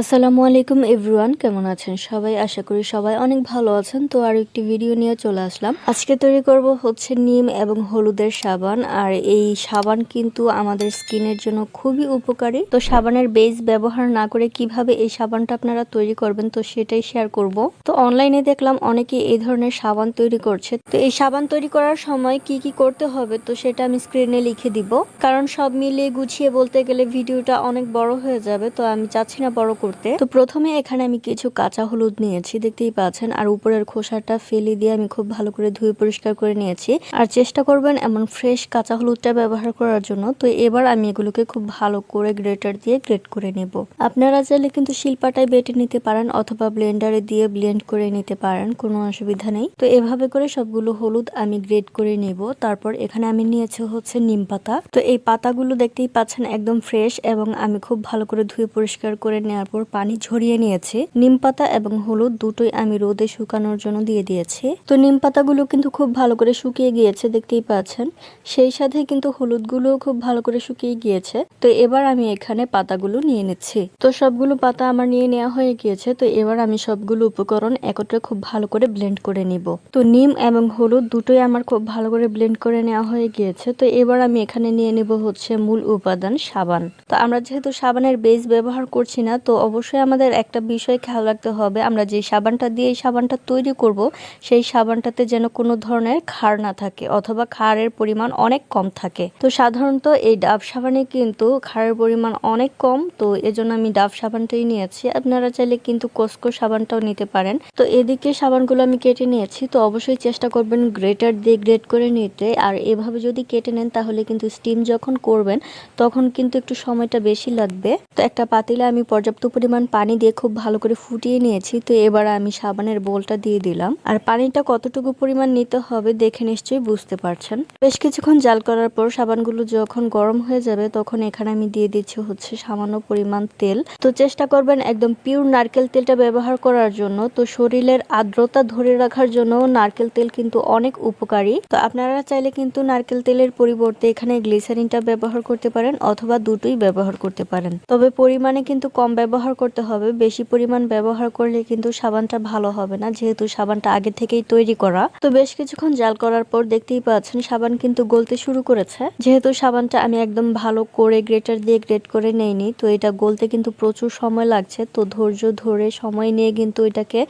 আসসালামু আলাইকুম এভরিওয়ান, কেমন আছেন সবাই? আশা করি সবাই অনেক ভালো আছেন। তো আর একটি ভিডিও নিয়ে চলে আসলাম। আজকে তৈরি করব হচ্ছে নিম এবং হলুদের সাবান। আর এই সাবান কিন্তু আমাদের স্কিনের জন্য খুবই উপকারী। তো সাবানের বেস ব্যবহার না করে কীভাবে এই সাবানটা আপনারা তৈরি করবেন, তো সেটাই শেয়ার করব। তো অনলাইনে দেখলাম অনেকে এই ধরনের সাবান তৈরি করছে। তো এই সাবান তৈরি করার সময় কি কি করতে হবে, তো সেটা আমি স্ক্রিনে লিখে দিব। কারণ সব মিলিয়ে গুছিয়ে বলতে গেলে ভিডিওটা অনেক বড় হয়ে যাবে, তো আমি চাচ্ছি না বড় করতে। তো প্রথমে এখানে আমি কিছু কাঁচা হলুদ নিয়েছি, দেখতেই পাচ্ছেন। আর উপরের খোসাটা ফেলে দিয়ে আমি খুব ভালো করে ধুয়ে পরিষ্কার করে নিয়েছি। আর চেষ্টা করবেন এমন ফ্রেশ কাঁচা হলুদটা ব্যবহার করার জন্য। তো এবার আমি এগুলোকে খুব ভালো করে গ্রেটার দিয়ে গ্রেট করে নেব। আপনারা চাইলে কিন্তু শিল্পাটায় বেটে নিতে পারেন অথবা ব্লেন্ডারে দিয়ে ব্লেন্ড করে নিতে পারেন, কোনো অসুবিধা নেই। তো এভাবে করে সবগুলো হলুদ আমি গ্রেট করে নেব। তারপর এখানে আমি নিয়েছি হচ্ছে নিম পাতা। তো এই পাতাগুলো দেখতেই পাচ্ছেন একদম ফ্রেশ এবং আমি খুব ভালো করে ধুয়ে পরিষ্কার করে নেওয়ার পর পানি ঝরিয়ে নিয়েছি। নিম পাতা এবং হলুদ দুটোই আমি রোদে শুকানোর জন্য দিয়ে দিয়েছি। তো নিম পাতাগুলো কিন্তু খুব ভালো করে শুকিয়ে গিয়েছে, দেখতেই পাচ্ছেন। সেই সাথে কিন্তু হলুদগুলো খুব ভালো করে শুকিয়ে গিয়েছে। তো এবার আমি এখানে পাতাগুলো নিয়ে নিচ্ছি। তো সবগুলো পাতা আমার নিয়ে নেওয়া হয়ে গিয়েছে। তো এবার আমি সবগুলো উপকরণ একত্রে খুব ভালো করে ব্লেন্ড করে নিব। তো নিম এবং হলুদ দুটোই আমার খুব ভালো করে ব্লেন্ড করে নেওয়া হয়ে গিয়েছে। তো এবার আমি এখানে নিয়ে নেব হচ্ছে মূল উপাদান সাবান। তো আমরা যেহেতু সাবানের বেস ব্যবহার করছি না, তো অবশ্যই আমাদের একটা বিষয় খেয়াল রাখতে হবে। আমরা যে সাবানটা দিয়ে এই সাবানটা তৈরি করব, সেই সাবানটাতে যেন কোনো ধরনের ক্ষার না থাকে অথবা ক্ষারের পরিমাণ অনেক কম থাকে। তো সাধারণত এই ডাব সাবানে কিন্তু ক্ষারের পরিমাণ অনেক কম, তো এজন্য আমি ডাব সাবানটাই নিয়েছি। আপনারা চাইলে কিন্তু কোস্কো সাবানটাও নিতে পারেন। তো এদিকে সাবানগুলো আমি কেটে নিয়েছি, তো অবশ্যই চেষ্টা করবেন গ্রেটার দিয়ে গ্রেট করে নিতে। আর এভাবে যদি কেটে নেন, তাহলে কিন্তু স্টিম যখন করবেন, তখন কিন্তু একটু সময়টা বেশি লাগবে। তো একটা পাতিলে আমি পর্যাপ্ত পরিমাণ পানি দিয়ে খুব ভালো করে ফুটিয়ে নিয়েছি। তো এবার আমি সাবানের বোলটা দিয়ে দিলাম। আর পানিটা কতটুকু পরিমাণ নিতে হবে দেখে নিশ্চয়ই বুঝতে পারছেন। বেশ কিছুক্ষণ জাল করার পর সাবানগুলো যখন গরম হয়ে যাবে তখন এখানে আমি দিয়ে দিচ্ছি হচ্ছে সামান্য পরিমাণ তেল। তো চেষ্টা করবেন একদম পিওর নারকেল তেলটা ব্যবহার করার জন্য। তো শরীরের আর্দ্রতা ধরে রাখার জন্য নারকেল তেল কিন্তু অনেক উপকারী। তো আপনারা চাইলে কিন্তু নারকেল তেলের পরিবর্তে এখানে গ্লিসারিনটা ব্যবহার করতে পারেন অথবা দুটোই ব্যবহার করতে পারেন। তবে পরিমাণে কিন্তু কম ব্যবহার করতে হবে। বেশি পরিমাণ ব্যবহার করলে কিন্তু সাবানটা ভালো হবে না, যেহেতু সাবানটা আগে থেকেই তৈরি করা। তো বেশ কিছুক্ষণ জাল করার পর দেখতেই পাচ্ছেন সাবান কিন্তু গলতে শুরু করেছে। যেহেতু সাবানটা আমি একদম ভালো করে গ্রেটার দিয়ে গ্রেট করে নেইনি, তো এটা গলতে কিন্তু প্রচুর সময় লাগছে। তো ধৈর্য ধরে সময় নিয়ে কিন্তু এটাকে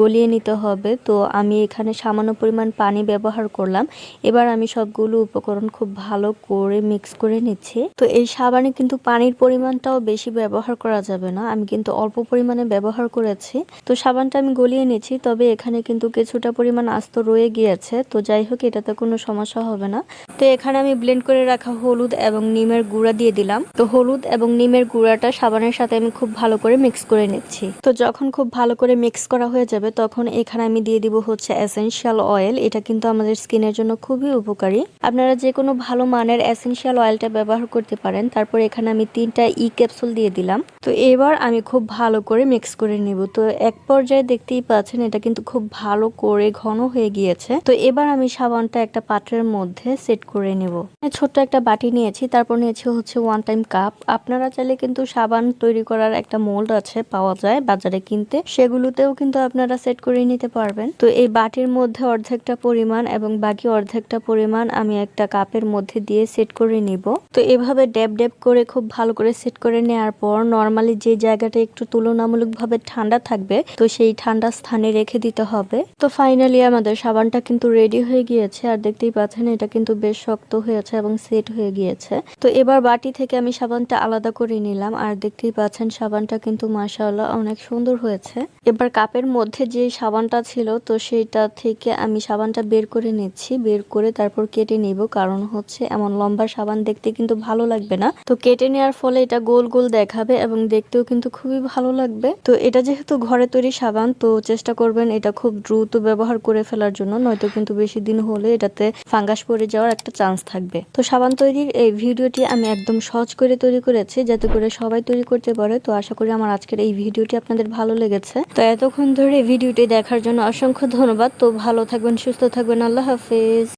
গলিয়ে নিতে হবে। তো আমি এখানে সামান্য পরিমাণ পানি ব্যবহার করলাম। এবার আমি সবগুলো উপকরণ খুব ভালো করে মিক্স করে নিচ্ছি। তো এই সাবানে কিন্তু পানির পরিমাণটাও বেশি ব্যবহার করা যাবে না। আমি কিন্তু অল্প পরিমাণে ব্যবহার করেছি। তো সাবানটা আমি গলিয়ে নিয়েছি, তবে এখানে কিন্তু কিছুটা পরিমাণ আস্ত রয়ে গিয়েছে। তো যাই হোক, এটাতে কোনো সমস্যা হবে না। তো এখানে আমি ব্লেন্ড করে রাখা হলুদ এবং নিমের গুঁড়া দিয়ে দিলাম। তো হলুদ এবং নিমের গুঁড়াটা সাবানের সাথে আমি খুব ভালো করে মিক্স করে নিচ্ছি। তো যখন খুব ভালো করে মিক্স করা হয়ে যাবে, তখন এখানে আমি দিয়ে দিব হচ্ছে এসেনশিয়াল অয়েল এটা কিন্তু আমাদের স্কিনের জন্য খুবই উপকারী। আপনারা যে কোনো ভালো মানের এসেনশিয়াল অয়েলটা ব্যবহার করতে পারেন। তারপর এখানে আমি তিনটা ই ক্যাপসুল দিয়ে দিলাম। তো এবার আমি খুব ভালো করে মিক্স করে নিব। তো এক পর্যায়ে দেখতেই পাচ্ছেন, এটা কিন্তু খুব ভালো করে ঘন হয়ে গিয়েছে। তো এবার আমি সাবানটা একটা পাত্রের মধ্যে সেট করে নেব। ছোট্ট একটা বাটি নিয়েছি, তারপর নিয়েছি হচ্ছে ওয়ান টাইম কাপ আপনারা চাইলে কিন্তু সাবান তৈরি করার একটা মোল্ড আছে পাওয়া যায় বাজারে কিনতে। সেগুলোতেও কিন্তু আপনারা সেট করে নিতে পারবেন। তো এই বাটির মধ্যে অর্ধেকটা পরিমাণ এবং বাকি অর্ধেকটা পরিমাণ আমি একটা কাপের মধ্যে দিয়ে সেট করে নিব। তো এভাবে ড্যাব ড্যাব করে খুব ভালো করে সেট করে নেওয়ার পর নর্মালি যে জায়গাটা একটু তুলনামূলকভাবে ঠান্ডা থাকবে, তো সেই ঠান্ডা স্থানে রেখে দিতে হবে। তো ফাইনালি আমাদের সাবানটা কিন্তু রেডি হয়ে গিয়েছে, আর দেখতেই পাচ্ছেন এটা কিন্তু বেশ শক্ত হয়েছে এবং সেট হয়ে গিয়েছে। তো এবার বাটি থেকে আমি সাবানটা আলাদা করে নিলাম, আর দেখতেই পাচ্ছেন সাবানটা কিন্তু মাসাল্লাহ অনেক সুন্দর হয়েছে। এবার কাপের মধ্যে যে সাবানটা ছিল, তো সেটা থেকে আমি সাবানটা বের করে নিচ্ছি, বের করে তারপর কেটে নিব, কারণ হচ্ছে এমন লম্বা সাবান দেখতে কিন্তু ভালো লাগবে না। তো কেটে নেওয়ার ফলে এটা গোল গোল দেখাবে এবং দেখতেও কিন্তু খুবই ভালো লাগবে। তো এটা যেহেতু ঘরে তৈরি সাবান, তো চেষ্টা করবেন এটা খুব দ্রুত ব্যবহার করে ফেলার জন্য, নয়তো কিন্তু বেশি দিন হলে এটাতে ফাঙ্গাস পড়ে যাওয়ার একটা চান্স থাকবে। তো সাবান তৈরির এই ভিডিওটি আমি একদম সহজ করে তৈরি করেছি, যাতে করে সবাই তৈরি করতে পারে। তো আশা করি আমার আজকের এই ভিডিওটি আপনাদের ভালো লেগেছে। তো এতক্ষণ ধরে ভিডিওটি দেখার জন্য অসংখ্য ধন্যবাদ। তো ভালো থাকবেন, সুস্থ থাকবেন। আল্লাহ হাফেজ।